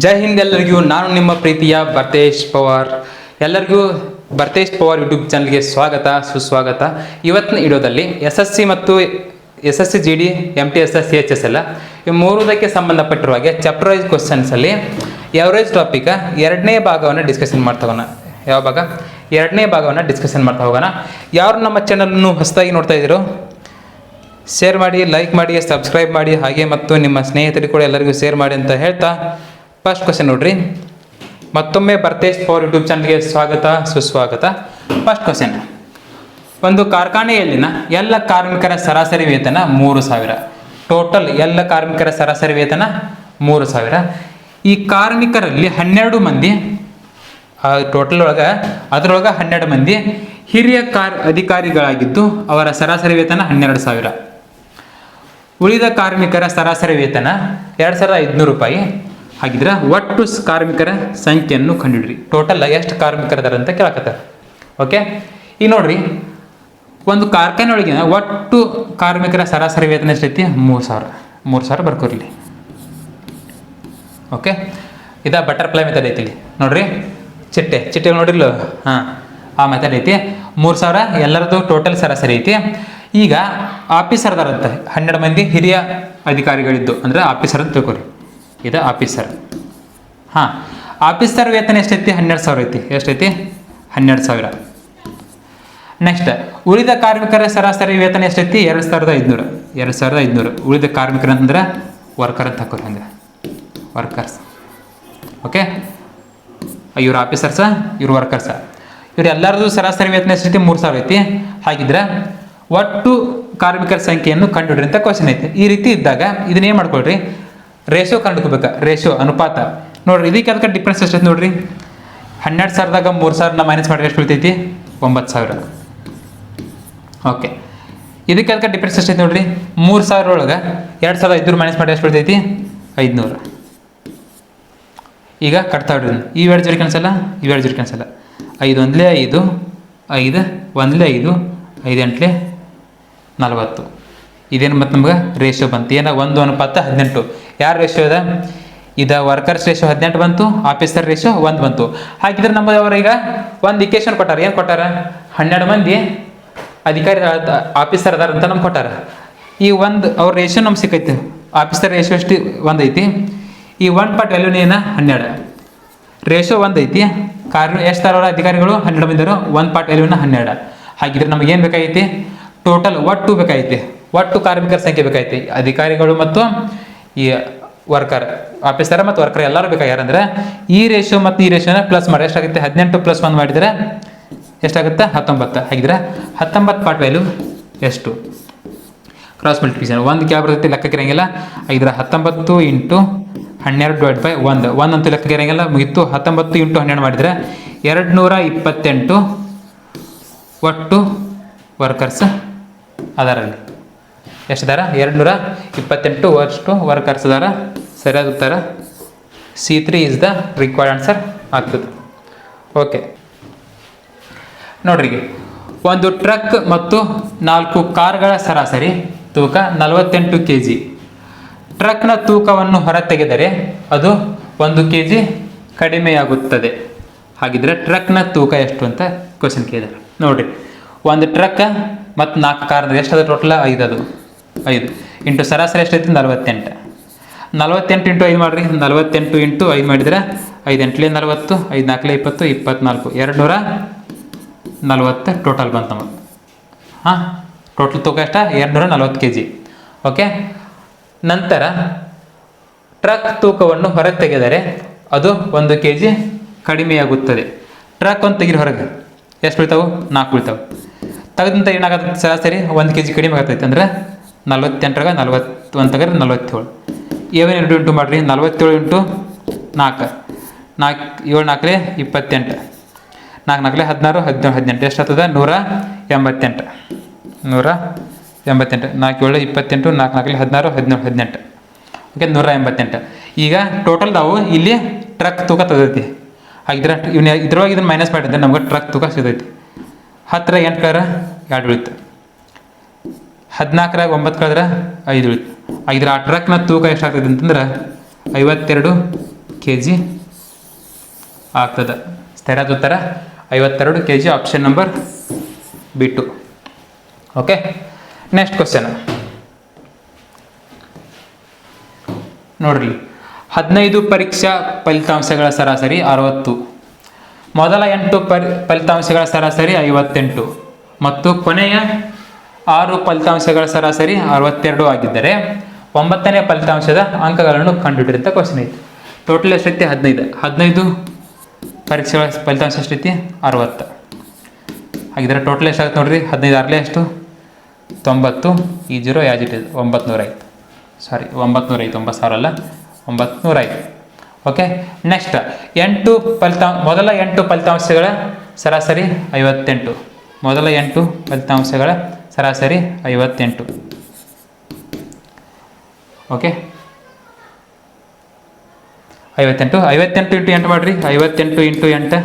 ಜೈ ಹಿಂದ್ ಎಲ್ಲರಿಗೂ, ನಾನು ನಿಮ್ಮ ಪ್ರೀತಿಯ ಬರ್ತೇಶ್ ಪವಾರ್. ಎಲ್ಲರಿಗೂ ಬರ್ತೇಶ್ ಪವಾರ್ ಯೂಟ್ಯೂಬ್ ಚಾನಲ್ಗೆ ಸ್ವಾಗತ, ಸುಸ್ವಾಗತ. ಇವತ್ತಿನ ಇಡೋದಲ್ಲಿ ಎಸ್ ಎಸ್ ಸಿ ಮತ್ತು S S C G D M T, S S C, H S ಎಲ್ಲ ಈ ಮೂರುದಕ್ಕೆ ಸಂಬಂಧಪಟ್ಟಿರುವ ಹಾಗೆ ಚಾಪ್ಟರ್ ವೈಸ್ ಕ್ವಶನ್ಸಲ್ಲಿ ಎವರೇಜ್ ಟಾಪಿಕ ಎರಡನೇ ಭಾಗವನ್ನು ಡಿಸ್ಕಷನ್ ಮಾಡ್ತಾ ಹೋಗೋಣ. ಯಾವ ಭಾಗ? ಎರಡನೇ ಭಾಗವನ್ನು ಡಿಸ್ಕಷನ್ ಮಾಡ್ತಾ ಹೋಗೋಣ. ಯಾರು ನಮ್ಮ ಚಾನಲನ್ನು ಹೊಸದಾಗಿ ನೋಡ್ತಾ ಇದ್ದೀರೋ ಶೇರ್ ಮಾಡಿ ಲೈಕ್ ಮಾಡಿ ಸಬ್ಸ್ಕ್ರೈಬ್ ಮಾಡಿ, ಹಾಗೆ ಮತ್ತು ನಿಮ್ಮ ಸ್ನೇಹಿತರಿಗೆ ಕೂಡ ಎಲ್ಲರಿಗೂ ಶೇರ್ ಮಾಡಿ ಅಂತ ಹೇಳ್ತಾ ಫಸ್ಟ್ ಕ್ವಶನ್ ನೋಡ್ರಿ. ಮತ್ತೊಮ್ಮೆ ಬರ್ತೇಶ್ ಪವರ್ ಯೂಟ್ಯೂಬ್ ಚಾನಲ್ಗೆ ಸ್ವಾಗತ, ಸುಸ್ವಾಗತ. ಫಸ್ಟ್ ಕ್ವಶನ್ ಒಂದು ಕಾರ್ಖಾನೆಯಲ್ಲಿನ ಎಲ್ಲ ಕಾರ್ಮಿಕರ ಸರಾಸರಿ ವೇತನ ಮೂರು ಸಾವಿರ. ಟೋಟಲ್ ಎಲ್ಲ ಕಾರ್ಮಿಕರ ಸರಾಸರಿ ವೇತನ ಮೂರು ಸಾವಿರ. ಈ ಕಾರ್ಮಿಕರಲ್ಲಿ ಹನ್ನೆರಡು ಮಂದಿ ಟೋಟಲ್ ಒಳಗೆ, ಅದರೊಳಗೆ ಹನ್ನೆರಡು ಮಂದಿ ಹಿರಿಯ ಕಾರ್ ಅಧಿಕಾರಿಗಳಾಗಿದ್ದು ಅವರ ಸರಾಸರಿ ವೇತನ ಹನ್ನೆರಡು ಸಾವಿರ. ಉಳಿದ ಕಾರ್ಮಿಕರ ಸರಾಸರಿ ವೇತನ ಎರಡು ಸಾವಿರದ ಐದುನೂರು ರೂಪಾಯಿ. ಹಾಗಿದ್ರೆ ಒಟ್ಟು ಕಾರ್ಮಿಕರ ಸಂಖ್ಯೆಯನ್ನು ಕಂಡುಹಿಡ್ರಿ ಟೋಟಲ್ ಎಷ್ಟು ಕಾರ್ಮಿಕರದಾರ ಅಂತ ಕೇಳಕತ್ತಾರೆ. ಓಕೆ ಈಗ ನೋಡ್ರಿ, ಒಂದು ಕಾರ್ಖಾನೆ ಒಳಗಿನ ಒಟ್ಟು ಕಾರ್ಮಿಕರ ಸರಾಸರಿ ವೇತನ ಎಷ್ಟೈತಿ? ಮೂರು ಸಾವಿರ. ಮೂರು ಸಾವಿರ ಬರ್ಕೋರ್ಲಿ ಓಕೆ ಇದ ಬಟರ್ಫ್ಲೈ ಮೆಥಡ್ ಐತಿ ಇಲ್ಲಿ. ನೋಡ್ರಿ, ಚಿಟ್ಟೆ. ಚಿಟ್ಟೆ ನೋಡಿರ್ಲು ಹಾಂ. ಆ ಮೆಥಡ್ ಐತಿ. ಮೂರು ಸಾವಿರ, ಎಲ್ಲರದ್ದು ಟೋಟಲ್ ಸರಾಸರಿ ಐತಿ. ಈಗ ಆಫೀಸರ್ದಾರಂತೆ ಹನ್ನೆರಡು ಮಂದಿ ಹಿರಿಯ ಅಧಿಕಾರಿಗಳಿದ್ದು. ಅಂದ್ರೆ ಆಫೀಸರ್ ಅಂತ ತಿಳ್ಕೊರಿ. ಇದು ಆಫೀಸರ್ ಹಾಂ ಆಫೀಸರ್ ವೇತನ ಎಷ್ಟೈತಿ ಹನ್ನೆರಡು ಸಾವಿರ ಐತಿ. ಎಷ್ಟೈತಿ ಹನ್ನೆರಡು ಸಾವಿರ. ನೆಕ್ಸ್ಟ್ ಉಳಿದ ಕಾರ್ಮಿಕರ ಸರಾಸರಿ ವೇತನ ಎಷ್ಟೈತಿ ಎರಡು ಸಾವಿರದ ಐದುನೂರು. ಎರಡು ಸಾವಿರದ ಐದುನೂರು. ಉಳಿದ ಕಾರ್ಮಿಕರು ಅಂದ್ರೆ ವರ್ಕರ್ ಅಂತ ಹಾಕೋರು ಹಂಗೆ. ವರ್ಕರ್ಸ್ ಓಕೆ ಇವ್ರ ಆಫೀಸರ್ಸ ಇವ್ರ ವರ್ಕರ್ಸ ಇವ್ರು ಎಲ್ಲರದು ಸರಾಸರಿ ವೇತನ ಎಷ್ಟೈತಿ ಮೂರು ಸಾವಿರ ಐತಿ. ಹಾಗಿದ್ರೆ ಒಟ್ಟು ಕಾರ್ಮಿಕರ ಸಂಖ್ಯೆಯನ್ನು ಕಂಡುಹಿಡ್ರಿ ಅಂತ ಕ್ವಶನ್ ಐತಿ. ಈ ರೀತಿ ಇದ್ದಾಗ ಇದನ್ನ ಏನು ಮಾಡ್ಕೊಳ್ರಿ? ರೇಷೋ ಕಂಡುಕೋಬೇಕು ರೇಷೋ ಅನುಪಾತ. ನೋಡ್ರಿ, ಇದಕ್ಕೆ ಅದಕ್ಕೆ ಡಿಫ್ರೆನ್ಸ್ ಎಷ್ಟೈತೆ ನೋಡ್ರಿ? ಹನ್ನೆರಡು ಸಾವಿರದಾಗ ಮೂರು ಸಾವಿರನ ಮೈನಸ್ ಮಾಡಿದ್ರೆ ಎಷ್ಟು ಬೀಳ್ತೈತಿ? ಒಂಬತ್ತು ಸಾವಿರ. ಓಕೆ ಇದಕ್ಕೆ ಅದಕ್ಕೆ ಡಿಫ್ರೆನ್ಸ್ ಎಷ್ಟೈತೆ ನೋಡ್ರಿ? ಮೂರು ಸಾವಿರ ಒಳಗೆ ಎರಡು ಸಾವಿರದ ಐದುನೂರು ಮೈನಸ್ ಮಾಡಿ ಎಷ್ಟು ಬೀಳ್ತೈತಿ? ಐದುನೂರು. ಈಗ ಕಟ್ತಾ ಇಡ್ರಿ ಎರಡು ಜೋಡಿ ಕನ್ಸಲ್ಲ ಎರಡು ಜೋಡಿ ಕನ್ಸಲ್ಲ ಐದು ಒಂದಲೇ ಐದು ಐದು ಒಂದಲೇ ಐದು ಐದು ಎಂಟ್ಲೆ ನಲವತ್ತು. ಇದೇನು ಮತ್ತು ನಮ್ಗೆ? ರೇಷೋ ಬಂತು. ಏನ? ಒಂದು ಅನುಪಾತ ಹದಿನೆಂಟು. ಯಾರು ರೇಷೋ ಇದೆ? ಇದು ವರ್ಕರ್ಸ್ ರೇಷೋ ಹದಿನೆಂಟು ಬಂತು ಆಫೀಸರ್ ರೇಷೋ ಒಂದು ಬಂತು. ಹಾಗಿದ್ರೆ ನಮ್ಮ ಈಗ ಒಂದು ಇಕ್ವೇಶನ್ ಕೊಟ್ಟಾರ. ಏನು ಕೊಟ್ಟಾರ? ಹನ್ನೆರಡು ಮಂದಿ ಅಧಿಕಾರಿ ಆಫೀಸರ್ ಅದಾರ ಅಂತ ನಮ್ಗೆ ಕೊಟ್ಟಾರ. ಈ ಒಂದು, ಅವ್ರ ರೇಷೋ ನಮ್ಗೆ ಸಿಕ್ಕೈತಿ. ಆಫೀಸರ್ ರೇಷೋ ಎಷ್ಟು ಒಂದು ಐತಿ. ಈ ಒನ್ ಪಾರ್ಟ್ ವ್ಯಾಲ್ಯೂನ ಏನ? ಹನ್ನೆರಡು. ರೇಷೋ ಒಂದು ಐತಿ. ಕಾರ್ಯ ಎಷ್ಟು ಅವರ ಅಧಿಕಾರಿಗಳು? ಹನ್ನೆರಡು ಮಂದಿರು ಒಂದು ಪಾರ್ಟ್ ವ್ಯಾಲ್ಯೂನ ಹನ್ನೆರಡು. ಹಾಗಿದ್ರೆ ನಮಗೆ ಏನು ಬೇಕಾಗೈತಿ? ಟೋಟಲ್ ಒಟ್ಟು ಬೇಕಾಗೈತಿ. ಒಟ್ಟು ಕಾರ್ಮಿಕರ ಸಂಖ್ಯೆ ಬೇಕಾಗೈತಿ. ಅಧಿಕಾರಿಗಳು ಮತ್ತು ಈ ವರ್ಕರ್ ಆಫೀಸರ್ ಮತ್ತು ವರ್ಕರ್ ಎಲ್ಲರೂ ಬೇಕಾಗ್ಯಾರಂದ್ರೆ ಈ ರೇಷಿಯೋ ಮತ್ತು ಈ ರೇಷಿಯೋನ ಪ್ಲಸ್ ಮಾಡಿ ಎಷ್ಟಾಗುತ್ತೆ? ಹದಿನೆಂಟು ಪ್ಲಸ್ ಒನ್ ಮಾಡಿದರೆ ಎಷ್ಟಾಗುತ್ತೆ? ಹತ್ತೊಂಬತ್ತು. ಹಾಗಿದ್ರೆ ಹತ್ತೊಂಬತ್ತು ಪಾರ್ಟ್ ವ್ಯಾಲ್ಯೂ ಎಷ್ಟು? ಕ್ರಾಸ್ ಮಲ್ಟಿಪ್ಲಿಕೇಶನ್ ಒಂದು ಕ್ಯಾಬ್ ಬರ್ತೈತಿ, ಲೆಕ್ಕಕ್ಕೆ ಇರಂಗಿಲ್ಲ. ಐದರ ಹತ್ತೊಂಬತ್ತು ಇಂಟು ಹನ್ನೆರಡು ಡಿವೈಡ್ ಬೈ ಒಂದು. ಒಂದು ಅಂತೂ ಲೆಕ್ಕಕ್ಕೆ ಇರಂಗಿಲ್ಲ. ಮುಗಿತು. ಹತ್ತೊಂಬತ್ತು ಇಂಟು ಹನ್ನೆರಡು ಮಾಡಿದರೆ ಎರಡು ನೂರ ಇಪ್ಪತ್ತೆಂಟು ಒಟ್ಟು ವರ್ಕರ್ಸ್ ಅದರಲ್ಲಿ. ಎಷ್ಟಿದಾರ? ಎರಡು ನೂರ ಇಪ್ಪತ್ತೆಂಟು ಅಷ್ಟು ವರ್ಕರ್ಸ್ ಅದಾರ ಸರಿಯಾದ ಉತ್ತರ. C three is the required answer ಆಗ್ತದೆ. ಓಕೆ ನೋಡ್ರಿ, ಒಂದು ಟ್ರಕ್ ಮತ್ತು ನಾಲ್ಕು ಕಾರ್ಗಳ ಸರಾಸರಿ ತೂಕ ನಲವತ್ತೆಂಟು ಕೆ ಜಿ ಟ್ರಕ್ನ ತೂಕವನ್ನು ಹೊರತೆಗೆದರೆ ಅದು ಒಂದು ಕೆ ಜಿ ಕಡಿಮೆಯಾಗುತ್ತದೆ. ಹಾಗಿದ್ರೆ ಟ್ರಕ್ನ ತೂಕ ಎಷ್ಟು ಅಂತ ಕ್ವಶನ್ ಕೇಳಿದಾರೆ. ನೋಡ್ರಿ, ಒಂದು ಟ್ರಕ್ ಮತ್ತು ನಾಲ್ಕು ಕಾರ್ ಎಷ್ಟದ ಟೋಟಲ್ ಐದು ಅದು ಐದು. ಇಂಟು ಸರಾಸರಿ ಎಷ್ಟೈತಿ? ನಲವತ್ತೆಂಟು. ನಲವತ್ತೆಂಟು ಇಂಟು ಐದು ಮಾಡಿರಿ. ನಲವತ್ತೆಂಟು ಇಂಟು ಐದು ಮಾಡಿದರೆ ಐದು ಎಂಟ್ಲೆ ನಲವತ್ತು ಐದು ನಾಲ್ಕಲೆ ಇಪ್ಪತ್ತು, ಇಪ್ಪತ್ನಾಲ್ಕು. ಎರಡು ನೂರ ನಲವತ್ತು ಟೋಟಲ್ ಬಂತು ನಮಗೆ ಹಾಂ ಟೋಟಲ್ ತೂಕ ಎಷ್ಟ? ಎರಡು ನೂರ ನಲವತ್ತು ಕೆ ಜಿ ಓಕೆ ನಂತರ ಟ್ರಕ್ ತೂಕವನ್ನು ಹೊರಗೆ ತೆಗೆದರೆ ಅದು ಒಂದು ಕೆ ಜಿ ಕಡಿಮೆಯಾಗುತ್ತದೆ ಟ್ರಕ್ ಒಂದು ತೆಗಿರಿ ಹೊರಗೆ ಎಷ್ಟು ಬೀಳ್ತಾವೆ ನಾಲ್ಕು ಬೀಳ್ತಾವೆ ತೆಗೆದಂತ ಏನಾಗತ್ತೆ ಸರಾಸರಿ? ಒಂದು ಕೆ ಜಿ ಕಡಿಮೆ ಆಗತ್ತೈತೆ ಅಂದ್ರೆ ನಲ್ವತ್ತೆಂಟರಾಗ ನಲ್ವತ್ತು ಅಂತ ತೆಗೆದ್ರೆ ನಲ್ವತ್ತೇಳು. ಏವೇನು ಎರಡು ಇಂಟು ಮಾಡಿರಿ, ನಲ್ವತ್ತೇಳು ಇಂಟು ನಾಲ್ಕು. ನಾಲ್ಕು, ಏಳು ನಾಲ್ಕಲೆ ಇಪ್ಪತ್ತೆಂಟು. ನಾಲ್ಕು ನಾಲ್ಕಲೆ ಹದಿನಾರು, ಹದಿನೇಳು ಹದಿನೆಂಟು. ಎಷ್ಟು ಆಗ್ತದೆ ನೂರ ಎಂಬತ್ತೆಂಟು. ನೂರ ಎಂಬತ್ತೆಂಟು. ನಾಲ್ಕು, ಏಳು, ಇಪ್ಪತ್ತೆಂಟು, ನಾಲ್ಕು ನಾಲ್ಕಲೆ ಹದಿನಾರು, ಹದಿನೇಳು ಹದಿನೆಂಟು. ಓಕೆ, ನೂರ ಎಂಬತ್ತೆಂಟು. ಈಗ ಟೋಟಲ್ ನಾವು ಇಲ್ಲಿ ಟ್ರಕ್ ತೂಕ ತೆಗೆದೈತಿ ಹಾಗಿದ್ರೆ ಇವನ್ನ ಇದ್ರೊಳಗೆ ಇದನ್ನು ಮೈನಸ್ ಮಾಡಿದ್ರೆ ನಮ್ಗೆ ಟ್ರಕ್ ತೂಕ ಸಿಗೈತಿ ಹತ್ತಿರ ಎಂಟು ಕಾರ ಎರಡು ಉಳಿತು. ಹದಿನಾಲ್ಕರಾಗ ಒಂಬತ್ತು ಕಳೆದ್ರೆ ಐದು ಉಳಿತು ಐದರ ಆ ಟ್ರಕ್ನ ತೂಕ ಎಷ್ಟಾಗ್ತದೆ ಅಂತಂದ್ರೆ ಐವತ್ತೆರಡು ಕೆ ಜಿ ಆಗ್ತದೆ. ಸ್ಥಿರದ ಉತ್ತರ ಐವತ್ತೆರಡು K G option number B two okay next question ನೋಡ್ರಿ. ಹದಿನೈದು ಪರೀಕ್ಷಾ ಫಲಿತಾಂಶಗಳ ಸರಾಸರಿ ಅರವತ್ತು. ಮೊದಲ ಎಂಟು ಪರಿ ಫಲಿತಾಂಶಗಳ ಸರಾಸರಿ ಐವತ್ತೆಂಟು. ಮತ್ತು ಕೊನೆಯ ಆರು ಫಲಿತಾಂಶಗಳ ಸರಾಸರಿ ಅರವತ್ತೆರಡು ಆಗಿದ್ದರೆ ಒಂಬತ್ತನೇ ಫಲಿತಾಂಶದ ಅಂಕಗಳನ್ನು ಕಂಡುಹಿಡಿರಿ ಅಂತ ಕ್ವಶನ್ ಐತೆ ಟೋಟಲ್ ಎಷ್ಟೈತಿ? ಹದಿನೈದು. ಹದಿನೈದು ಪರೀಕ್ಷೆಗಳ ಫಲಿತಾಂಶ ಎಷ್ಟೈತಿ? ಅರವತ್ತು. ಹಾಗಿದ್ರೆ ಟೋಟಲ್ ಎಷ್ಟಾಗುತ್ತೆ ನೋಡ್ರಿ? ಹದಿನೈದು ಆರಲೇ ಎಷ್ಟು? ತೊಂಬತ್ತು. ಈ ಜೀರೋ ಯಾಜ್ ಇಟ್ ಇಸ್ ಒಂಬತ್ತು ನೂರ ಐದು ಸಾರಿ ಒಂಬತ್ತು ಐದು ಒಂಬತ್ತು ಸಾವಿರ ಅಲ್ಲ. ಒಂಬತ್ತು ಐದು ಓಕೆ ನೆಕ್ಸ್ಟ್ ಎಂಟು ಫಲಿತಾಂಶ ಮೊದಲ ಎಂಟು ಫಲಿತಾಂಶಗಳ ಸರಾಸರಿ ಐವತ್ತೆಂಟು. ಮೊದಲ ಎಂಟು ಫಲಿತಾಂಶಗಳ ಸರಾಸರಿ ಐವತ್ತೆಂಟು. ಓಕೆ ಐವತ್ತೆಂಟು. ಐವತ್ತೆಂಟು ಇಂಟು ಎಂಟು ಮಾಡಿರಿ. ಐವತ್ತೆಂಟು ಇಂಟು ಎಂಟು.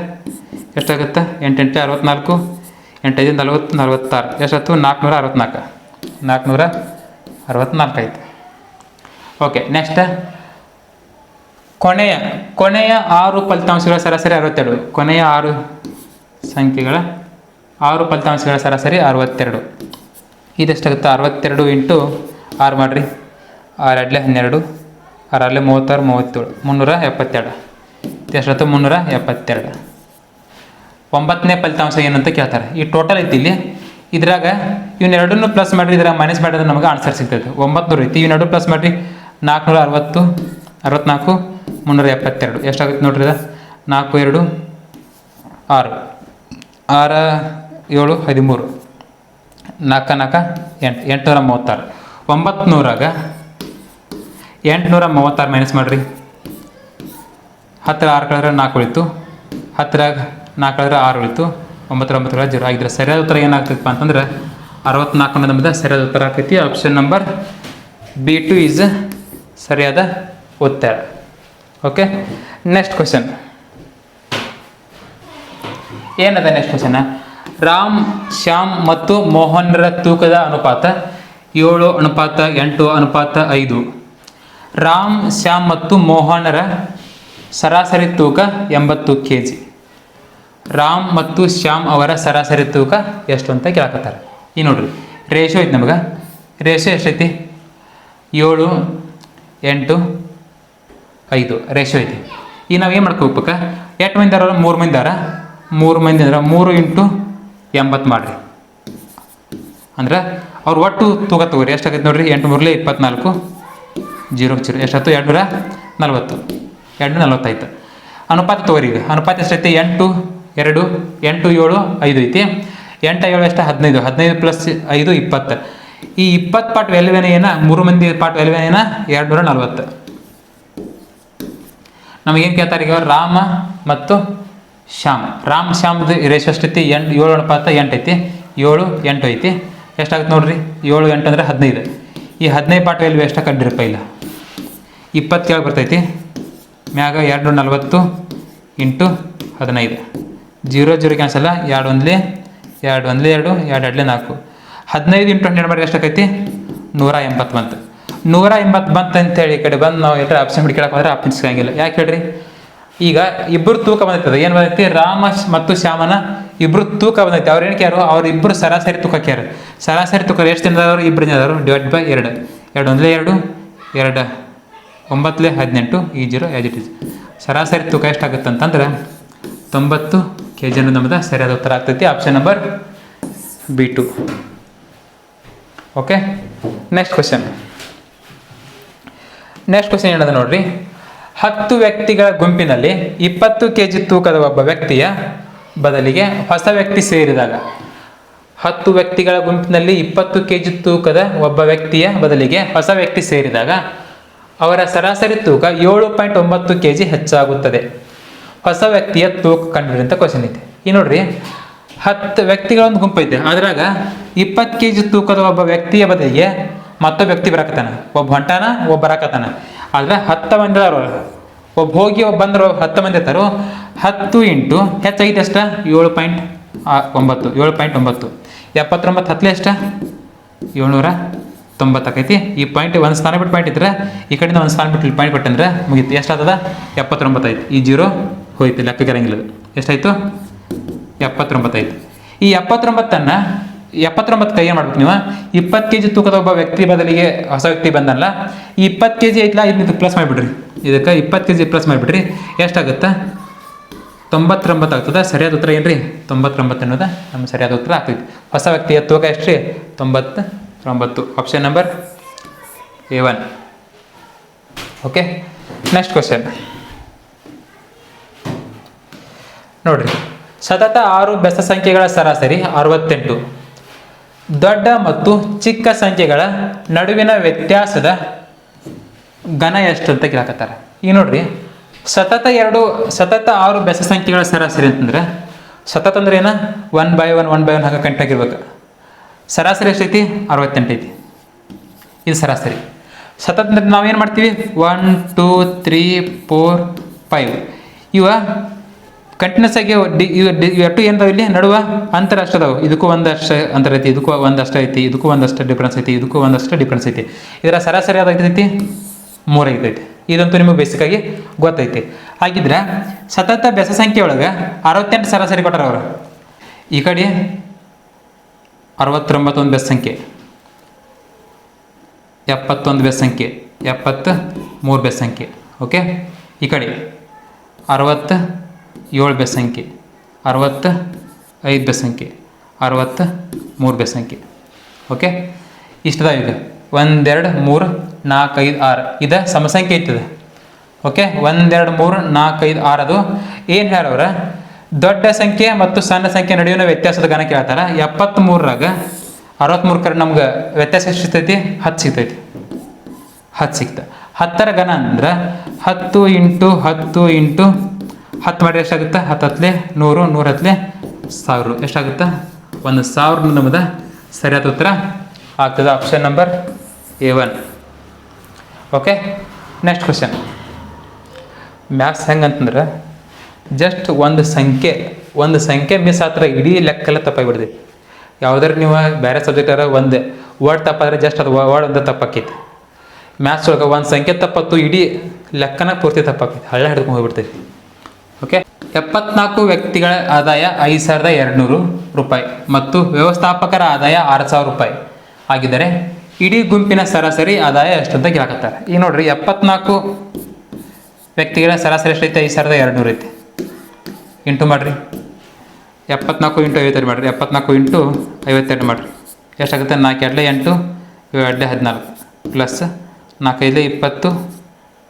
ಎಷ್ಟಾಗುತ್ತೆ? ಎಂಟು ಎಂಟು ಅರವತ್ನಾಲ್ಕು. ಎಂಟೈದು ನಲ್ವತ್ತು, ನಲ್ವತ್ತಾರು. ಎಷ್ಟು ನಾಲ್ಕುನೂರ ಅರವತ್ನಾಲ್ಕು. ನಾಲ್ಕುನೂರ ಅರವತ್ನಾಲ್ಕು ಆಯ್ತು. ಓಕೆ ನೆಕ್ಸ್ಟ್ ಕೊನೆಯ ಕೊನೆಯ ಆರು ಫಲಿತಾಂಶಗಳ ಸರಾಸರಿ ಅರವತ್ತೆರಡು. ಕೊನೆಯ ಆರು ಸಂಖ್ಯೆಗಳ ಆರು ಫಲಿತಾಂಶಗಳ ಸರಾಸರಿ ಅರವತ್ತೆರಡು. ಇದೆಷ್ಟಾಗುತ್ತೆ ಅರವತ್ತೆರಡು ಇಂಟು ಆರು ಮಾಡಿರಿ. ಆರು ಎರಡಲೇ ಹನ್ನೆರಡು ಆರಲ್ಲೇ ಮೂವತ್ತಾರು, ಮೂವತ್ತೇಳು. ಮುನ್ನೂರ ಎಪ್ಪತ್ತೆರಡು. ಎಷ್ಟಾಯ್ತು ಮುನ್ನೂರ ಎಪ್ಪತ್ತೆರಡು. ಒಂಬತ್ತನೇ ಫಲಿತಾಂಶ ಏನಂತ ಕೇಳ್ತಾರೆ. ಈ ಟೋಟಲ್ ಐತಿ ಇಲ್ಲಿ. ಇದ್ರಾಗ ಇವನ್ನೆರಡನ್ನೂ ಪ್ಲಸ್ ಮಾಡಿರಿ, ಇದ್ರಾಗ ಮೈನಸ್ ಮಾಡಿದ್ರೆ ನಮಗೆ ಆನ್ಸರ್ ಸಿಗ್ತೈತೆ ಒಂಬತ್ತು ಐತಿ. ಇವನ್ನೆರಡು ಪ್ಲಸ್ ಮಾಡಿರಿ ನಾಲ್ಕುನೂರ ಅರವತ್ತು, ಅರವತ್ನಾಲ್ಕು, ಮುನ್ನೂರ ಎಪ್ಪತ್ತೆರಡು. ಎಷ್ಟಾಗುತ್ತೆ ನೋಡ್ರಿ ಇದು? ನಾಲ್ಕು, ಎರಡು, ಆರು. ಆರು, ಏಳು, ಹದಿಮೂರು. ನಾಲ್ಕ ನಾಲ್ಕ ಎಂಟು ಎಂಟುನೂರ ಮೂವತ್ತಾರು. ಒಂಬತ್ತು ನೂರಾಗ ಎಂಟುನೂರ ಮೂವತ್ತಾರು ಮೈನಸ್ ಮಾಡಿರಿ. ಹತ್ತಿರ ಆರು ಕಳೆದ್ರೆ ನಾಲ್ಕು ಉಳಿತು. ಹತ್ತರಾಗ ನಾಲ್ಕು ಕಳೆದ್ರೆ ಆರು ಉಳಿತು. ಒಂಬತ್ತರ ಒಂಬತ್ತರ ಜೀರೋ ಆಗಿದ್ರೆ ಸರಿಯಾದ ಉತ್ತರ ಏನಾಗ್ತದಪ್ಪ ಅಂತಂದ್ರೆ ಅರವತ್ನಾಲ್ಕು ನಮ್ಮದು ಸರಿಯಾದ ಉತ್ತರ ಆಗ್ತೈತಿ. Option number B two is ಸರಿಯಾದ ಉತ್ತರ. ಓಕೆ ನೆಕ್ಸ್ಟ್ ಕ್ವಶನ್ ಏನದ ನೆಕ್ಸ್ಟ್ ಕ್ವಶನ್ ರಾಮ್, ಶ್ಯಾಮ್ ಮತ್ತು ಮೋಹನ್ರ ತೂಕದ ಅನುಪಾತ ಏಳು ಅನುಪಾತ ಎಂಟು ಅನುಪಾತ ಐದು. ರಾಮ್, ಶ್ಯಾಮ್ ಮತ್ತು ಮೋಹನರ ಸರಾಸರಿ ತೂಕ ಎಂಬತ್ತು ಕೆ ಜಿ ರಾಮ್ ಮತ್ತು ಶ್ಯಾಮ್ ಅವರ ಸರಾಸರಿ ತೂಕ ಎಷ್ಟು ಅಂತ ಕೇಳಕತ್ತಾರೆ. ಈ ನೋಡ್ರಿ ರೇಷೋ ಐತಿ ನಮಗೆ. ರೇಷೋ ಎಷ್ಟೈತಿ? ಏಳು, ಎಂಟು, ಐದು. ರೇಷೋ ಐತಿ. ಈಗ ನಾವು ಏನು ಮಾಡ್ಕೋಬೇಕ? ಎಷ್ಟು ಮಂದಿ ಅರ ಮೂರು ಮಂದಿ ಅದಾರ. ಮೂರು ಮಂದಿ ಅಂದ್ರೆ ಮೂರು ಇಂಟು ಎಂಬತ್ತು ಮಾಡಿರಿ. ಅಂದ್ರೆ ಅವ್ರು ಒಟ್ಟು ತೂಕ ತಗೋರಿ. ಎಷ್ಟಾಗೈತೆ ನೋಡ್ರಿ? ಎಂಟು ಮೂರಲೇ ಇಪ್ಪತ್ನಾಲ್ಕು, ಜೀರೋ ಜೀರೋ. ಎಷ್ಟಾಯ್ತು? ಎರಡು ನೂರ ನಲ್ವತ್ತು. ಎರಡು ನಲ್ವತ್ತಾಯ್ತು ಅನುಪಾತ ತಗೋರಿ ಈಗ. ಅನುಪಾತ ಎಷ್ಟೈತಿ? ಎಂಟು, ಎರಡು, ಎಂಟು, ಏಳು, ಐದು ಐತಿ. ಎಂಟು, ಏಳು ಎಷ್ಟು? ಹದಿನೈದು. ಹದಿನೈದು ಪ್ಲಸ್ ಐದು, ಇಪ್ಪತ್ತು. ಈ ಇಪ್ಪತ್ತು ಪಾಟ್ ವ್ಯಾಲ್ಯೂವೇನ ಏನ? ಮೂರು ಮಂದಿ ಪಾಟ್ ವ್ಯಾಲ್ಯೂವೇನ ಏನ? ಎರಡು ನೂರ ನಲ್ವತ್ತು. ನಮಗೇನು ಕೇಳ್ತಾರೆ ಈಗ? ರಾಮ ಮತ್ತು ಶ್ಯಾಮ್. ರಾಮ್ ಶ್ಯಾಮ್ದು ರೇಷೋ ಎಷ್ಟೈತಿ ಎಂಟು, ಏಳು ಅನುಪಾತ ಎಂಟು ಐತಿ, ಏಳು ಎಂಟು ಐತಿ. ಎಷ್ಟಾಗುತ್ತೆ ನೋಡ್ರಿ? ಏಳು ಎಂಟು ಅಂದರೆ ಹದಿನೈದು. ಈ ಹದಿನೈದು ಪಾಟ್ ಇಲ್ವಿ ಎಷ್ಟು ಕಂಡಿರಪ್ಪ ಇಲ್ಲ ಇಪ್ಪತ್ತೇಳು ಬರ್ತೈತಿ. ಮ್ಯಾಗ ಎರಡು ನಲ್ವತ್ತು ಇಂಟು ಹದಿನೈದು. ಜೀರೋ ಜೀರೋ ಕ್ಯಾನ್ಸಲ್ಲ ಎರಡು ಒಂದ್ಲಿ ಎರಡು ಒಂದ್ಲಿ ಎರಡು ಎರಡು ಎರಡ್ಲೆ ನಾಲ್ಕು. ಹದಿನೈದು ಇಂಟು ಹನ್ನೆರಡು ಮಾಡಿ ಎಷ್ಟಾಕೈತಿ ನೂರ ಎಂಬತ್ತು ಬಂತು ನೂರ ಎಂಬತ್ತು ಬಂತು ಅಂತೇಳಿ ಈ ಕಡೆ ಬಂದು ನಾವು ಎಲ್ಲರ ಆಪ್ಷನ್ ಹಿಡ್ಕೊಳಕ್ಕೆ ಹೋದ್ರೆ ಆಪ್ಷನ್ ಸಿಗಂಗಿಲ್ಲ. ಯಾಕೆ ಹೇಳ್ರಿ? ಈಗ ಇಬ್ಬರು ತೂಕ ಬಂದೈತದ ಏನು ಬಂದೈತಿ ರಾಮ ಮತ್ತು ಶ್ಯಾಮನ ಇಬ್ಬರು ತೂಕ ಬಂದೈತಿ ಅವ್ರು ಏನಕ್ಕೆ ಅವ್ರ ಇಬ್ಬರು ಸರಾಸರಿ ತೂಕ ಯಾರು ಸರಾಸರಿ ತೂಕ ಎಷ್ಟು ಜನದವರು ಇಬ್ಬರು ಜನದವರು ಡಿವೈಡ್ ಬೈ ಎರಡು. ಎರಡು ಒಂದಲೇ ಎರಡು ಎರಡು ಒಂಬತ್ತಲೇ ಹದಿನೆಂಟು, ಈ ಜೀರೋ ಇಟ್ ಇಸ್ ಸರಾಸರಿ ತೂಕ ಎಷ್ಟಾಗುತ್ತೆ ಅಂತಂದ್ರೆ ತೊಂಬತ್ತು ಕೆ ಜಿ ನಮ್ಮದು ಸರಿಯಾದ ಉತ್ತರ ಆಗ್ತೈತಿ. Option number B two okay next question next question ಏನದ ನೋಡ್ರಿ? ಹತ್ತು ವ್ಯಕ್ತಿಗಳ ಗುಂಪಿನಲ್ಲಿ ಇಪ್ಪತ್ತು ಕೆ ಜಿ ತೂಕದ ಒಬ್ಬ ವ್ಯಕ್ತಿಯ ಬದಲಿಗೆ ಹೊಸ ವ್ಯಕ್ತಿ ಸೇರಿದಾಗ ಹತ್ತು ವ್ಯಕ್ತಿಗಳ ಗುಂಪಿನಲ್ಲಿ ಇಪ್ಪತ್ತು ಕೆ ಜಿ ತೂಕದ ಒಬ್ಬ ವ್ಯಕ್ತಿಯ ಬದಲಿಗೆ ಹೊಸ ವ್ಯಕ್ತಿ ಸೇರಿದಾಗ ಅವರ ಸರಾಸರಿ ತೂಕ ಏಳು ಪಾಯಿಂಟ್ ಒಂಬತ್ತು ಕೆ ಜಿ ಹೆಚ್ಚಾಗುತ್ತದೆ. ಹೊಸ ವ್ಯಕ್ತಿಯ ತೂಕ ಕಂಡುಹಿಡಿದಂಥ ಕ್ವಶನ್ ಇದೆ. ಈ ನೋಡ್ರಿ, ಹತ್ತು ವ್ಯಕ್ತಿಗಳ ಒಂದು ಗುಂಪು ಐತೆ ಅದರಾಗ ಇಪ್ಪತ್ತು ಕೆ ಜಿ ತೂಕದ ಒಬ್ಬ ವ್ಯಕ್ತಿಯ ಬದಲಿಗೆ ಮತ್ತೊಬ್ಬ ವ್ಯಕ್ತಿ ಬರಕತ್ತಾನ? ಒಬ್ಬ ಹೊಂಟಾನ, ಒಬ್ಬ ಬರಾಕತ್ತಾನ? ಆದ್ರೆ ಹತ್ತು ಮಂದಿ ಅವರು ಒಬ್ಬ ಹೋಗಿ ಒಬ್ಬ ಬಂದರು, ಹತ್ತು ಮಂದಿ ಇರ್ತಾರೋ. ಹತ್ತು ಇಂಟು ಹೆಚ್ಚಾಗಿದೆ ಅಷ್ಟ ಏಳು ಪಾಯಿಂಟ್ ಒಂಬತ್ತು. ಏಳು ಪಾಯಿಂಟ್ ಒಂಬತ್ತು. ಎಪ್ಪತ್ತೊಂಬತ್ತು ಹತ್ತಲೇ ಎಷ್ಟ? ಏಳ್ನೂರ ತೊಂಬತ್ತಾಕೈತಿ ಈ ಪಾಯಿಂಟ್ ಒಂದು ಸ್ಥಾನ ಬಿಟ್ಟು ಪಾಯಿಂಟ್ ಇದ್ರೆ, ಈ ಕಡೆಯಿಂದ ಒಂದು ಸ್ಥಾನ ಬಿಟ್ಟು ಪಾಯಿಂಟ್ ಕೊಟ್ಟಂದ್ರೆ ಮುಗೀತು. ಎಷ್ಟಾಗ್ತದ ಎಪ್ಪತ್ತೊಂಬತ್ತು ಐತಿ ಈ ಜೀರೋ ಹೋಯ್ತು. ಲೆಕ್ಕಕ್ಕೆ ಇರಂಗಿಲ್ಲ. ಎಷ್ಟಾಯ್ತು ಎಪ್ಪತ್ತೊಂಬತ್ತೈದು ಈ ಎಪ್ಪತ್ತೊಂಬತ್ತನ್ನು ಎಪ್ಪತ್ತೊಂಬತ್ತು ಏನು ಮಾಡ್ಬೇಕು ನೀವು? ಇಪ್ಪತ್ತು ಕೆ ಜಿ ತೂಕದ ಒಬ್ಬ ವ್ಯಕ್ತಿ ಬದಲಿಗೆ ಹೊಸ ವ್ಯಕ್ತಿ ಬಂದಲ್ಲ ಈ ಇಪ್ಪತ್ತು ಕೆ ಜಿ ಐತ್ಲ, ಇದನ್ನ ಪ್ಲಸ್ ಮಾಡಿಬಿಡ್ರಿ. ಇದಕ್ಕೆ ಇಪ್ಪತ್ತು ಕೆ ಜಿ ಪ್ಲಸ್ ಮಾಡಿಬಿಡ್ರಿ. ಎಷ್ಟಾಗುತ್ತೆ? ತೊಂಬತ್ತೊಂಬತ್ತು ಆಗ್ತದೆ? ಸರಿಯಾದ ಉತ್ತರ ಏನು ರೀ ತೊಂಬತ್ತೊಂಬತ್ತು ಅನ್ನೋದು? ನಮ್ಮ ಸರಿಯಾದ ಉತ್ತರ ಆಗ್ತೈತಿ. ಹೊಸ ವ್ಯಕ್ತಿಯ ತೂಕ ಎಷ್ಟು ರೀ ತೊಂಬತ್ತು ತೊಂಬತ್ತು option number A one okay next question ನೋಡ್ರಿ. ಸತತ ಆರು ಬೆಸ ಸಂಖ್ಯೆಗಳ ಸರಾಸರಿ ಅರವತ್ತೆಂಟು. ದೊಡ್ಡ ಮತ್ತು ಚಿಕ್ಕ ಸಂಖ್ಯೆಗಳ ನಡುವಿನ ವ್ಯತ್ಯಾಸದ ಘನ ಎಷ್ಟು ಅಂತ ಕೇಳಕತ್ತಾರೆ. ಈಗ ನೋಡ್ರಿ, ಸತತ ಎರಡು, ಸತತ ಆರು ಬೆಸ ಸಂಖ್ಯೆಗಳ ಸರಾಸರಿ ಅಂತಂದ್ರೆ, ಸತತ ಅಂದ್ರೆ ಏನ? One by one one by one ಹಾಗೆ ಕಂಟ್ ಆಗಿರ್ಬೇಕು ಸರಾಸರಿ ಎಷ್ಟೈತಿ? ಅರವತ್ತೆಂಟು ಐತಿ. ಇದು ಸರಾಸರಿ. ಸತತ ನಾವೇನು ಮಾಡ್ತೀವಿ? One two three four five ಇವ ಕಂಟಿನ್ಯೂಸ್ ಆಗಿ ಎಟ್ಟು ಏನದಾವ ಇಲ್ಲಿ ನಡುವ ಅಂತರ ಅಷ್ಟದಾವು ಇದಕ್ಕೂ ಒಂದಷ್ಟು ಅಂತರ ಐತಿ, ಇದಕ್ಕೂ ಒಂದಷ್ಟು ಐತಿ, ಇದಕ್ಕೂ ಒಂದಷ್ಟು ಡಿಫ್ರೆನ್ಸ್ ಐತಿ, ಇದಕ್ಕೂ ಒಂದಷ್ಟು ಡಿಫ್ರೆನ್ಸ್ ಐತಿ. ಇದರ ಸರಾಸರಿ ಯಾವ್ದಾಗ್ತೈತಿ ಮೂರ ಐತೈತಿ ಇದಂತೂ ನಿಮಗೆ ಬೇಸಿಕ್ಕಾಗಿ ಗೊತ್ತೈತಿ. ಹಾಗಿದ್ರೆ ಸತತ ಬೆಸ ಸಂಖ್ಯೆ ಒಳಗೆ ಅರವತ್ತೆಂಟು ಸರಾಸರಿ ಕೊಟ್ಟಾರ ಅವರು. ಈ ಕಡೆ ಅರವತ್ತೊಂಬತ್ತೊಂದು ಬೆಸ ಸಂಖ್ಯೆ, ಎಪ್ಪತ್ತೊಂದು ಬೆಸ್ ಸಂಖ್ಯೆ ಎಪ್ಪತ್ತ ಮೂರು ಬೆಸ್ ಸಂಖ್ಯೆ ಓಕೆ ಈ ಕಡೆ ಅರವತ್ತ ಏಳು ಬೆಸಂಖ್ಯೆ ಸಂಖ್ಯೆ ಅರವತ್ತ ಐದು ಬೆಸಂಖ್ಯೆ ಸಂಖ್ಯೆ ಅರವತ್ತ ಮೂರು ಬೆಸಂಖ್ಯೆ ಸಂಖ್ಯೆ ಓಕೆ ಇಷ್ಟದ ಇದು. ಒಂದೆರಡು, ಮೂರು, ನಾಲ್ಕು, ಐದು, ಆರು. ಇದು ಸಮಸಂಖ್ಯೆ ಐತದ ಓಕೆ ಒಂದೆರಡು, ಮೂರು, ನಾಲ್ಕು, ಐದು, ಆರು ಅದು. ಏನು ಹೇಳವ್ರ ದೊಡ್ಡ ಸಂಖ್ಯೆ ಮತ್ತು ಸಣ್ಣ ಸಂಖ್ಯೆ ನಡುವಿನ ವ್ಯತ್ಯಾಸದ ಗಣ ಕೇಳ್ತಾರ. ಎಪ್ಪತ್ತ್ಮೂರಾಗ ಅರವತ್ತ್ಮೂರು ಕಡೆ ನಮ್ಗೆ ವ್ಯತ್ಯಾಸ ಎಷ್ಟು ಸಿಗ್ತೈತಿ? ಹತ್ತು ಸಿಗ್ತೈತಿ. ಹತ್ತು ಸಿಗ್ತ. ಹತ್ತರ ಗಣ ಅಂದ್ರೆ ಹತ್ತು ಇಂಟು ಹತ್ತು ಇಂಟು ಹತ್ತು ಮಾಡಿ ಎಷ್ಟಾಗುತ್ತೆ? ಹತ್ತು ಹತ್ತಲೆ ನೂರು ನೂರು ಹತ್ತಲೆ ಸಾವಿರ. ಎಷ್ಟಾಗುತ್ತೆ? ಒಂದು ಸಾವಿರ ನಮ್ಮದ ಸರಿಯಾದ ಉತ್ತರ ಆಗ್ತದೆ. Option number A one okay next question maths ಹೆಂಗಂತಂದ್ರೆ just ಒಂದು ಸಂಖ್ಯೆ ಒಂದು ಸಂಖ್ಯೆ ಮಿಸ್ ಆತರ ಇಡೀ ಲೆಕ್ಕೆಲ್ಲ ತಪ್ಪಾಗಿಬಿಡ್ದು ಯಾವ್ದಾರು ನೀವು ಬೇರೆ ಸಬ್ಜೆಕ್ಟರ ಒಂದು ವರ್ಡ್ ತಪ್ಪಾದ್ರೆ ಜಸ್ಟ್ ಅದು ವರ್ಡ್ ಒಂದು ತಪ್ಪಾಕೈತಿ ಮ್ಯಾಥ್ಸ್ ಒಳಗೆ ಒಂದು ಸಂಖ್ಯೆ ತಪ್ಪತ್ತು ಇಡೀ ಲೆಕ್ಕನ ಪೂರ್ತಿ ತಪ್ಪಾಕೈತಿ ಹಳ್ಳ ಹಿಡ್ಕೊಂಡು ಹೋಗ್ಬಿಡ್ತೈತಿ. ಎಪ್ಪತ್ನಾಲ್ಕು ವ್ಯಕ್ತಿಗಳ ಆದಾಯ ಐದು ಸಾವಿರದ ಎರಡುನೂರು ರೂಪಾಯಿ ಮತ್ತು ವ್ಯವಸ್ಥಾಪಕರ ಆದಾಯ ಆರು ಸಾವಿರ ರೂಪಾಯಿ. ಆಗಿದ್ದರೆ ಇಡೀ ಗುಂಪಿನ ಸರಾಸರಿ ಆದಾಯ ಎಷ್ಟು ಅಂತ ಕೇಳಕತ್ತಾರೆ. ಈಗ ನೋಡ್ರಿ, ಎಪ್ಪತ್ನಾಲ್ಕು ವ್ಯಕ್ತಿಗಳ ಸರಾಸರಿ ಎಷ್ಟೈತೆ? ಐದು ಸಾವಿರದ ಎರಡುನೂರು ಐತಿ. ಇಂಟು ಮಾಡಿರಿ. ಎಪ್ಪತ್ನಾಲ್ಕು ಇಂಟು ಐವತ್ತೆರಡು ಮಾಡಿರಿ. ಎಪ್ಪತ್ನಾಲ್ಕು ಇಂಟು ಐವತ್ತೆರಡು ಮಾಡಿರಿ. ಎಷ್ಟಾಗುತ್ತೆ? ನಾಲ್ಕು ಎರಡಲೆ ಎಂಟು ಎರಡಲೆ ಹದಿನಾಲ್ಕು. ಪ್ಲಸ್ ನಾಲ್ಕೈದು ಇಪ್ಪತ್ತು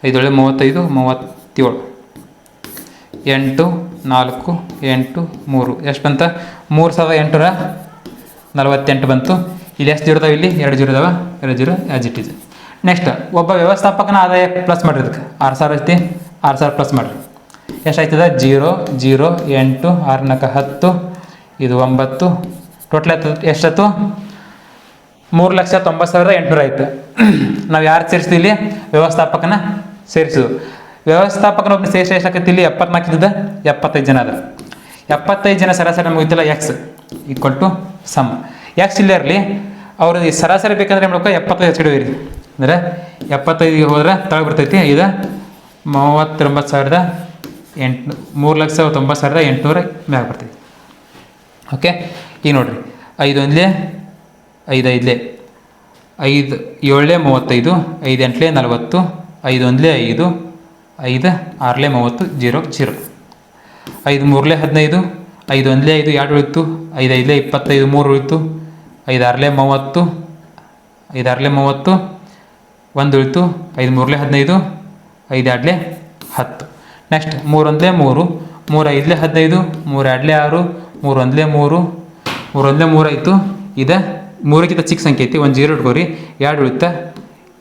ಐದೊಳೆ ಮೂವತ್ತೈದು, ಮೂವತ್ತೇಳು. ಎಂಟು, ನಾಲ್ಕು, ಎಂಟು, ಮೂರು. ಎಷ್ಟು ಬಂತ? ಮೂರು ಸಾವಿರದ ಎಂಟುನೂರ ನಲವತ್ತೆಂಟು ಬಂತು. ಇಲ್ಲಿ ಎಷ್ಟು ಜೀರೋ ಇದಾವೆ ಇಲ್ಲಿ? ಎರಡು ಜೀರೋ ಇದಾವೆ ಎರಡು ಜೀರೋ ಆ್ಯಸ್ ಇಟ್ ಇದೆ ನೆಕ್ಸ್ಟ್ ಒಬ್ಬ ವ್ಯವಸ್ಥಾಪಕನ ಆದಾಯ ಪ್ಲಸ್ ಮಾಡಿರಿ ಅದಕ್ಕೆ ಆರು ಸಾವಿರ ಐತಿ? ಆರು ಸಾವಿರ ಪ್ಲಸ್ ಮಾಡಿರಿ. ಎಷ್ಟಾಯ್ತದ ಜೀರೋ ಜೀರೋ, ಎಂಟು ಆರು ನಾಲ್ಕು ಹತ್ತು, ಇದು ಒಂಬತ್ತು. ಟೋಟಲ್ ಆಯ್ತು ಎಷ್ಟಾಯ್ತು ಮೂರು ಲಕ್ಷ ತೊಂಬತ್ತು ಸಾವಿರದ ಎಂಟುನೂರ ಆಯ್ತು ನಾವು ಯಾರು ಸೇರಿಸಿದ್ವಿ ಇಲ್ಲಿ? ವ್ಯವಸ್ಥಾಪಕನ ಸೇರಿಸಿದ್ವು ವ್ಯವಸ್ಥಾಪಕನ ಒಬ್ಬನ ಎಷ್ಟು ಎಷ್ಟಾಕೈತಿ ಇಲ್ಲಿ? ಎಪ್ಪತ್ನಾಲ್ಕು ಇದ್ದದ ಎಪ್ಪತ್ತೈದು ಜನ ಅದ ಎಪ್ಪತ್ತೈದು ಜನ ಸರಾಸರಿ ನಮಗೆ ಗೊತ್ತಿಲ್ಲ. X equal to some X ಇಲ್ಲೇ ಇರಲಿ. ಅವರು ಸರಾಸರಿ ಬೇಕಂದ್ರೆ ಏನು ಮಾಡ್ಕೊ ಎಪ್ಪತ್ತೈದು ಇರಿ ಅಂದರೆ ಎಪ್ಪತ್ತೈದಿಗೆ ಹೋದ್ರೆ ತಳಗೆ ಬರ್ತೈತಿ. ಇದು ಮೂವತ್ತೊಂಬತ್ತು ಸಾವಿರದ ಎಂಟು, ಮೂರು ಲಕ್ಷ ತೊಂಬತ್ತು ಸಾವಿರದ ಎಂಟುನೂರ ಮ್ಯಾಗ ಬರ್ತೈತಿ. ಓಕೆ ಈಗ ನೋಡಿರಿ. ಐದು ಒಂದ್ಲೆ, ಐದು ಐದಲೇ. ಐದು ಏಳೇ ಮೂವತ್ತೈದು, ಐದು ಎಂಟಲೇ ನಲವತ್ತು, ಐದು ಒಂದ್ಲೆ ಐದು ಐದು, ಆರಲೇ ಮೂವತ್ತು, ಜೀರೋ ಜೀರೋ. ಐದು, ಮೂರಲೇ ಹದಿನೈದು, ಐದು, ಒಂದಲೇ ಐದು, ಎರಡು ಉಳಿತು ಐದು, ಐದಲೇ ಇಪ್ಪತ್ತೈದು, ಮೂರು ಉಳಿತು ಐದು, ಆರಲೇ ಮೂವತ್ತು, ಐದು, ಆರಲೇ ಮೂವತ್ತು, ಒಂದು ಉಳಿತು ಐದು, ಮೂರಲೇ ಹದಿನೈದು, ಐದು ಎರಡಲೇ ಹತ್ತು. ನೆಕ್ಸ್ಟ್ ಮೂರು ಒಂದಲೇ ಮೂರು ಮೂರು, ಐದಲೇ ಹದಿನೈದು, ಮೂರು ಎರಡಲೆ ಆರು, ಮೂರು ಒಂದಲೇ ಮೂರು ಆಯಿತು ಇದು ಮೂರಕ್ಕಿಂತ ಚಿಕ್ಕ ಸಂಖ್ಯೆ ಐತಿ. ಒಂದು ಜೀರೋ ಇಟ್ಕೋರಿ. ಎರಡು ಉಳಿತಾ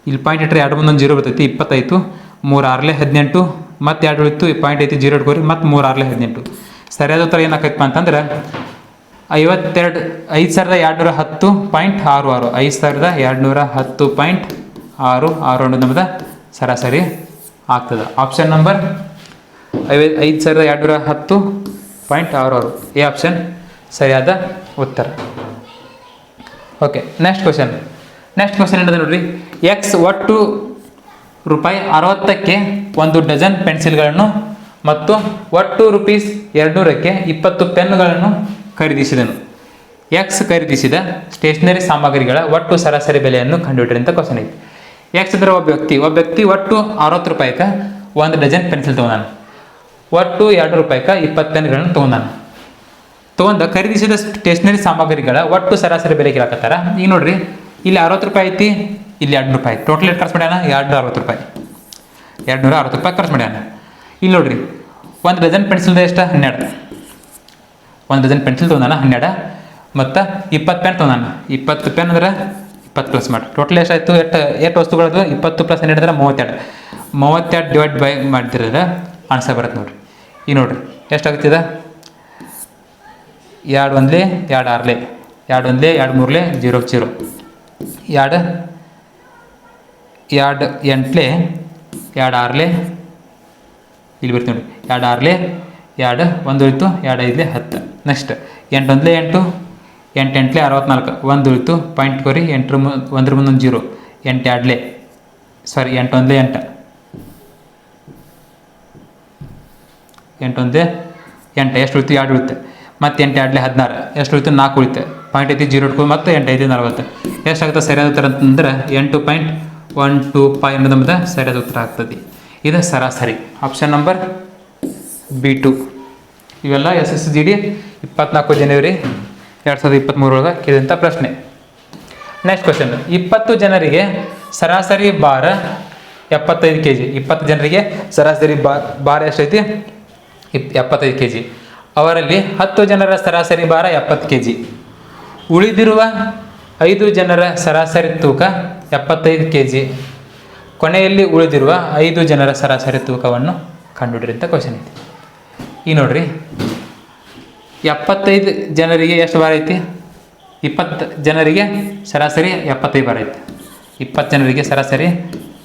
ಇಲ್ಲಿ ಪಾಯಿಂಟ್ ಇಟ್ಟರೆ ಎರಡು ಮುಂದೊಂದು ಜೀರೋ ಬರ್ತೈತಿ. ಇಪ್ಪತ್ತಾಯಿತು ಮೂರು ಆರ್ಲೆ ಹದಿನೆಂಟು, ಮತ್ತೆ ಎರಡು ಉಳಿತು ಈ ಪಾಯಿಂಟ್ ಐತಿ ಜೀರೋ ಇಟ್ಕೋರಿ, ಮತ್ತು ಮೂರು ಆರ್ಲೆ ಹದಿನೆಂಟು. ಸರಿಯಾದ ಉತ್ತರ ಏನಾಕೈತಪ್ಪ ಅಂತಂದ್ರೆ ಐವತ್ತೆರಡು, ಐದು ಸಾವಿರದ ಎರಡುನೂರ ಹತ್ತು ಪಾಯಿಂಟ್ ಆರು ಆರು. ಐದು ಸಾವಿರದ ಎರಡುನೂರ ಹತ್ತು ಪಾಯಿಂಟ್ ಆರು ಆರು ಒಂದು ನಮ್ದು ಸರಾಸರಿ ಆಗ್ತದೆ. ಆಪ್ಷನ್ ನಂಬರ್ ಐವ, ಐದು ಸಾವಿರದ ಎರಡುನೂರ ಹತ್ತು ಪಾಯಿಂಟ್ ಆರು ಆರು. ಎ ಆಪ್ಷನ್ ಸರಿಯಾದ ಉತ್ತರ. Okay next question next question ಏನದ ನೋಡ್ರಿ? ಎಕ್ಸ್ ಒಟ್ಟು ರೂಪಾಯಿ ಅರವತ್ತಕ್ಕೆ ಒಂದು ಡಜನ್ ಪೆನ್ಸಿಲ್ಗಳನ್ನು ಮತ್ತು ಒಟ್ಟು ರುಪೀಸ್ ಎರಡುನೂರಕ್ಕೆ ಇಪ್ಪತ್ತು ಪೆನ್ಗಳನ್ನು ಖರೀದಿಸಿದನು. ಎಕ್ಸ್ ಖರೀದಿಸಿದ ಸ್ಟೇಷನರಿ ಸಾಮಗ್ರಿಗಳ ಒಟ್ಟು ಸರಾಸರಿ ಬೆಲೆಯನ್ನು ಕಂಡುಹಿಡಿರಿ ಅಂತ ಕ್ವಶನ್ ಐತಿ ಎಕ್ಸ್ ಅಂದ್ರೆ ಒಬ್ಬ ವ್ಯಕ್ತಿ ಒಬ್ಬ ವ್ಯಕ್ತಿ ಒಟ್ಟು ಅರವತ್ತು ರೂಪಾಯಿಗೆ ಒಂದು ಡಜನ್ ಪೆನ್ಸಿಲ್ ತೊಗೊಂಡಾನ. ಒಟ್ಟು ಎರಡು ರೂಪಾಯಿಗೆ ಇಪ್ಪತ್ತು ಪೆನ್ಗಳನ್ನು ತೊಗೊಂಡಾನ. ತೊಗೊಂಡ ಖರೀದಿಸಿದ ಸ್ಟೇಷನರಿ ಸಾಮಗ್ರಿಗಳ ಒಟ್ಟು ಸರಾಸರಿ ಬೆಲೆ ಕೇಳಕತ್ತಾರ. ಈಗ ನೋಡ್ರಿ, ಇಲ್ಲಿ ಅರವತ್ತು ರೂಪಾಯಿ ಐತಿ ಇಲ್ಲಿ ಎರಡು ರೂಪಾಯಿ. ಟೋಟಲ್ ಎಷ್ಟು ಖರ್ಚು ಮಾಡ್ಯಾನ? ಎರಡು ಅರವತ್ತು ರೂಪಾಯಿ. ಎರಡು ನೂರ ಅರವತ್ತು ರೂಪಾಯಿ ಖರ್ಚು ಮಾಡ್ಯಾನ. ಇಲ್ಲಿ ನೋಡ್ರಿ, ಒಂದು ಡಜನ್ ಪೆನ್ಸಿಲ್ದ ಎಷ್ಟು? ಹನ್ನೆರಡು. ಒಂದು ಡಜನ್ ಪೆನ್ಸಿಲ್ ತೊಗೊಂಡಾನ? ಹನ್ನೆರಡು. ಮತ್ತು ಇಪ್ಪತ್ತು ಪೆನ್ ತೊಗೊಂಡಾನ? ಇಪ್ಪತ್ತು ಪೆನ್ ಅಂದ್ರೆ ಇಪ್ಪತ್ತು ಪ್ಲಸ್ ಮಾಡಿ. ಟೋಟಲ್ ಎಷ್ಟಾಯ್ತು ಎಷ್ಟು ಎಷ್ಟು ವಸ್ತುಗಳದು ಇಪ್ಪತ್ತು ಪ್ಲಸ್ ಹನ್ನೆರಡು ಅಂದ್ರೆ ಮೂವತ್ತೆರಡು. ಮೂವತ್ತೆರಡು ಡಿವೈಡ್ ಬೈ ಮಾಡಿದ್ರೆ ಆನ್ಸರ್ ಬರುತ್ತೆ ನೋಡ್ರಿ. ಈಗ ನೋಡ್ರಿ ಎಷ್ಟಾಗುತ್ತಿದೆ ಎರಡು ಒಂದ್ಲೆ, ಎರಡು ಆರ್ಲೆ. ಎರಡು ಒಂದ್ಲೆ, ಎರಡು ಮೂರ್ಲೆ ಜೀರೋ ಜೀರೋ ಎರಡು ಎರಡು ಎಂಟ್ಲೆ, ಎರಡು ಆರ್ಲೆ, ಇಲ್ಲಿ ಬರ್ತೀವಿ ನೋಡಿ. ಎರಡು ಆರ್ಲೆ, ಎರಡು ಒಂದು ಉಳಿತು ಎರಡು ಐದ್ಲೆ ಹತ್ತು. ನೆಕ್ಸ್ಟ್ ಎಂಟು ಒಂದ್ಲೆ ಎಂಟು ಎಂಟು ಎಂಟ್ಲೆ ಅರವತ್ನಾಲ್ಕು. ಒಂದು ಉಳಿತು ಪಾಯಿಂಟ್ ಕೊರಿ, ಎಂಟ್ರ ಮು, ಒಂದ್ರ ಮುಂದೊಂದು ಜೀರೋ. ಎಂಟು ಎರಡ್ಲೆ. ಸಾರಿ ಎಂಟು ಒಂದ್ಲೆ ಎಂಟು. ಎಂಟು ಒಂದೇ ಎಂಟು ಎಷ್ಟು ಉಳಿತು ಎರಡು ಉಳಿತು. ಮತ್ತು ಎಂಟು ಎರಡ್ಲೆ ಹದಿನಾರು. ಎಷ್ಟು ಉಳಿತು ನಾಲ್ಕು ಉಳಿತು. ಪಾಯಿಂಟ್ ಐತಿ, ಜೀರೋ ಇಟ್ಕೊಂಡು ಮತ್ತೆ ಎಂಟು ಐದು ನಲ್ವತ್ತು. ಎಷ್ಟಾಗುತ್ತೆ ಸರಿಯಾದ ಥರ ಅಂತಂದ್ರೆ ಎಂಟು ಪಾಯಿಂಟ್ ಒನ್ ಟು ಫೈವ್ ಅನ್ನೋದು ನಮ್ಮದು ಸರಿಯಾದ ಉತ್ತರ ಆಗ್ತದೆ. ಇದು ಸರಾಸರಿ. ಆಪ್ಷನ್ ನಂಬರ್ ಬಿ ಟು ಇವೆಲ್ಲ ಎಸ್ ಎಸ್ ಜಿ ಡಿ ಇಪ್ಪತ್ನಾಲ್ಕು ಜನವರಿ ಎರಡು ಸಾವಿರದ ಇಪ್ಪತ್ತ್ಮೂರೊಳಗೆ ಕೇಳಿದಂಥ ಪ್ರಶ್ನೆ. ನೆಕ್ಸ್ಟ್ ಕ್ವಶನ್ ಇಪ್ಪತ್ತು ಜನರಿಗೆ ಸರಾಸರಿ ಭಾರ ಎಪ್ಪತ್ತೈದು ಕೆ ಜಿ ಇಪ್ಪತ್ತು ಜನರಿಗೆ ಸರಾಸರಿ ಬಾ ಭಾರ ಎಷ್ಟೈತಿ? ಇಪ್, ಎಪ್ಪತ್ತೈದು ಕೆ ಜಿ ಅವರಲ್ಲಿ ಹತ್ತು ಜನರ ಸರಾಸರಿ ಭಾರ ಎಪ್ಪತ್ತು ಕೆ ಜಿ ಉಳಿದಿರುವ ಐದು ಜನರ ಸರಾಸರಿ ತೂಕ ಎಪ್ಪತ್ತೈದು ಕೆ ಜಿ ಕೊನೆಯಲ್ಲಿ ಉಳಿದಿರುವ ಐದು ಜನರ ಸರಾಸರಿ ತೂಕವನ್ನು ಕಂಡುಹಿಡಿರಿ ಅಂತ ಕ್ವಶನ್ ಐತಿ. ಈ ನೋಡ್ರಿ, ಎಪ್ಪತ್ತೈದು ಜನರಿಗೆ ಎಷ್ಟು ಬಾರ ಐತಿ? ಇಪ್ಪತ್ತು ಜನರಿಗೆ ಸರಾಸರಿ ಎಪ್ಪತ್ತೈದು ಬಾರ ಐತಿ. ಇಪ್ಪತ್ತು ಜನರಿಗೆ ಸರಾಸರಿ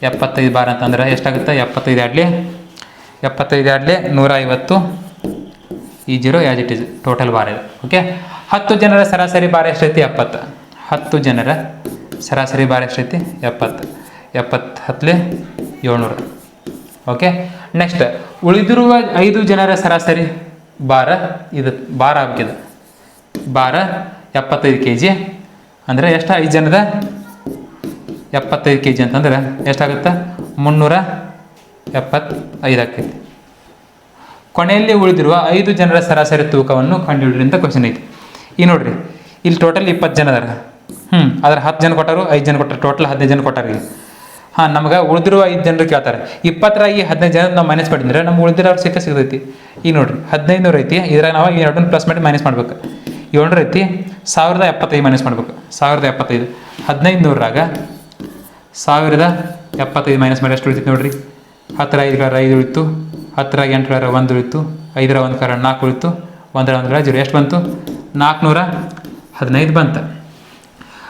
ಎಪ್ಪತ್ತೈದು ಬಾರ ಅಂತಂದ್ರೆ ಎಷ್ಟಾಗುತ್ತೆ? ಎಪ್ಪತ್ತೈದು ಆಡಲಿ ಎಪ್ಪತ್ತೈದು ಆಡಲಿ ನೂರ ಐವತ್ತು ಈ zero as it is total ಬಾರ ಇದೆ. ಓಕೆ ಹತ್ತು ಜನರ ಸರಾಸರಿ ಬಾರ ಎಷ್ಟೈತಿ ಎಪ್ಪತ್ತು. ಹತ್ತು ಜನರ ಸರಾಸರಿ ಭಾರ ಎಷ್ಟೈತಿ? ಎಪ್ಪತ್ತು. ಎಪ್ಪತ್ತು ಹತ್ತಲೆ ಏಳ್ನೂರು. ಓಕೆ? ನೆಕ್ಸ್ಟ್ ಉಳಿದಿರುವ ಐದು ಜನರ ಸರಾಸರಿ ಭಾರ ಇದು ಭಾರ ಆಗ್ಗಿದೆ ಭಾರ ಎಪ್ಪತ್ತೈದು ಕೆ ಜಿ ಅಂದರೆ ಎಷ್ಟು ಐದು ಜನದ? ಎಪ್ಪತ್ತೈದು ಕೆ ಜಿ ಅಂತಂದ್ರೆ ಎಷ್ಟಾಗುತ್ತೆ ಮುನ್ನೂರ ಎಪ್ಪತ್ತೈದು ಆಗ್ತೈತಿ. ಕೊನೆಯಲ್ಲಿ ಉಳಿದಿರುವ ಐದು ಜನರ ಸರಾಸರಿ ತೂಕವನ್ನು ಕಂಡುಹಿಡಿಯಿರಿ ಅಂತ ಕ್ವಶನ್ ಐತಿ. ಈ ನೋಡ್ರಿ, ಇಲ್ಲಿ ಟೋಟಲ್ ಇಪ್ಪತ್ತು ಜನ ಅದಾರ ಹ್ಞೂ ಅದ್ರ ಹತ್ತು ಜನ ಕೊಟ್ಟರು, ಐದು ಜನ ಕೊಟ್ಟರು ಟೋಟಲ್ ಹದಿನೈದು ಜನ ಕೊಟ್ಟಾರೆ ಹಾಂ, ನಮ್ಗೆ ಉಳಿದಿರುವ ಐದು ಜನರು ಕೇಳ್ತಾರೆ. ಇಪ್ಪತ್ತರಾಗಿ ಹದಿನೈದು ಜನ ನಾವು ಮೈನಸ್ ಮಾಡಿದ್ರೆ ನಮ್ಗೆ ಉಳಿದಿರೋ ಸಿಕ್ಕ ಸಿಗ್ತೈತಿ. ಈಗ ನೋಡ್ರಿ ಹದಿನೈದು ನೂರು ಐತಿ, ಇದ್ರಾಗ ನಾವು ಈ ಎರಡನ್ನ ಪ್ಲಸ್ ಮಾಡಿ ಮೈನಸ್ ಮಾಡ್ಬೇಕು. ಏಳು ಐತಿ, ಸಾವಿರದ ಎಪ್ಪತ್ತೈದು ಮೈನಸ್ ಮಾಡ್ಬೇಕು. ಸಾವಿರದ ಎಪ್ಪತ್ತೈದು ಹದಿನೈದು ನೂರಾಗ ಸಾವಿರದ ಎಪ್ಪತ್ತೈದು ಮೈನಸ್ ಮಾಡಿ ಎಷ್ಟು ಉಳಿತೈತಿ ನೋಡ್ರಿ? ಹತ್ತರ ಐದರ ಐದು ಉಳಿತು ಹತ್ತರ ಎಂಟರ ಒಂದು ಉಳಿತು, ಐದರ ಒಂದು ಕರ ನಾಲ್ಕು ಉಳಿತು, ಒಂದರ ಒಂದರ ಜೀರೋ. ಎಷ್ಟು ಬಂತು? ನಾಲ್ಕುನೂರ ಹದಿನೈದು ಬಂತು.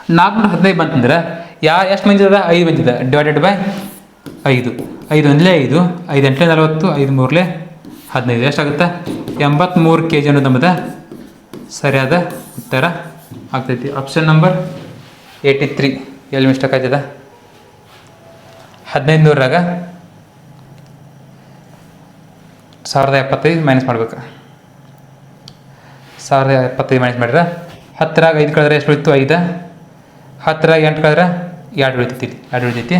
ನಾಲ್ಕುನೂರ ಹದಿನೈದು ಬಂತಂದ್ರೆ, ಯಾ, ಎಷ್ಟು ಮಂದಿ ಅದ? ಐದು ಮಂದಿ ಅದ. ಡಿವೈಡೆಡ್ ಬೈ ಐದು. ಐದು ಒಂದಲೇ ಐದು ಐದು ಎಂಟು ನಲವತ್ತು, ಐದು ಮೂರಲೇ ಹದಿನೈದು. ಎಷ್ಟಾಗುತ್ತೆ? ಎಂಬತ್ತ್ಮೂರು ಕೆ ಜಿ ಅನ್ನೋದು ನಮ್ಮದ ಸರಿಯಾದ ಉತ್ತರ ಆಗ್ತೈತಿ. ಆಪ್ಷನ್ ನಂಬರ್ ಏಯ್ಟಿ ತ್ರೀ ಎಲ್ಲಿ ಮಿಸ್ಟೇಕ್ ಆಯ್ತದ ಹದಿನೈದು ನೂರಾಗ ಸಾವಿರದ ಎಪ್ಪತ್ತೈದು ಮೈನಸ್ ಮಾಡ್ಬೇಕು. ಸಾವಿರದ ಎಪ್ಪತ್ತೈದು ಮೈನಸ್ ಮಾಡಿದ್ರೆ ಹತ್ತರಾಗ ಐದು ಕಳೆದ್ರೆ ಎಷ್ಟು ಉಳಿತು? ಐದು. ಹತ್ತರಾಗ ಎಂಟು ಕಳೆದ್ರೆ ಎರಡು ಉಳಿತೈತಿ. ಎರಡು ಉಳಿತೈತಿ.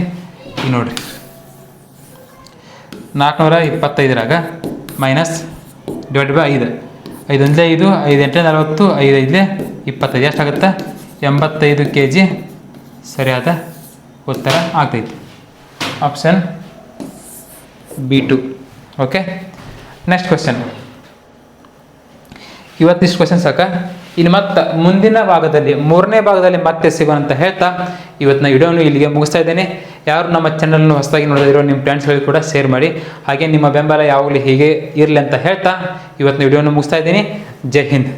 ಈಗ ನೋಡಿರಿ. ನಾಲ್ಕುನೂರ ಇಪ್ಪತ್ತೈದರಾಗ ಮೈನಸ್ ಡಿವೈಡ್ ಬೈ ಐದು. ಐದು ಒಂದೇ ಐದು ಐದು ಎಂಟು ನಲವತ್ತು, ಐದು ಐದಲೇ ಇಪ್ಪತ್ತೈದು. ಎಷ್ಟಾಗುತ್ತೆ ಎಂಬತ್ತೈದು ಕೆ ಜಿ ಸರಿಯಾದ ಉತ್ತರ ಆಗ್ತೈತಿ. Option B two okay next question ಇವತ್ತಿಷ್ಟು question ಸಾಕ. ಇನ್ನು ಮತ್ತೆ ಮುಂದಿನ ಭಾಗದಲ್ಲಿ, ಮೂರನೇ ಭಾಗದಲ್ಲಿ ಮತ್ತೆ ಸಿಗುವಂತ ಅಂತ ಹೇಳ್ತಾ, ಇವತ್ತಿನ ವಿಡಿಯೋನು ಇಲ್ಲಿಗೆ ಮುಗಿಸ್ತಾ ಇದ್ದೇನೆ. ಯಾರು ನಮ್ಮ ಚಾನಲ್ನ ಹೊಸದಾಗಿ ನೋಡಿದಿರೋ ನಿಮ್ಮ ಫ್ರೆಂಡ್ಸ್ಗಳಿಗೆ ಕೂಡ ಶೇರ್ ಮಾಡಿ, ಹಾಗೆ ನಿಮ್ಮ ಬೆಂಬಲ ಯಾವಾಗಲೂ ಹೀಗೆ ಇರಲಿ ಅಂತ ಹೇಳ್ತಾ, ಇವತ್ತಿನ ವಿಡಿಯೋನು ಮುಗಿಸ್ತಾ ಇದ್ದೀನಿ. ಜೈ ಹಿಂದ್.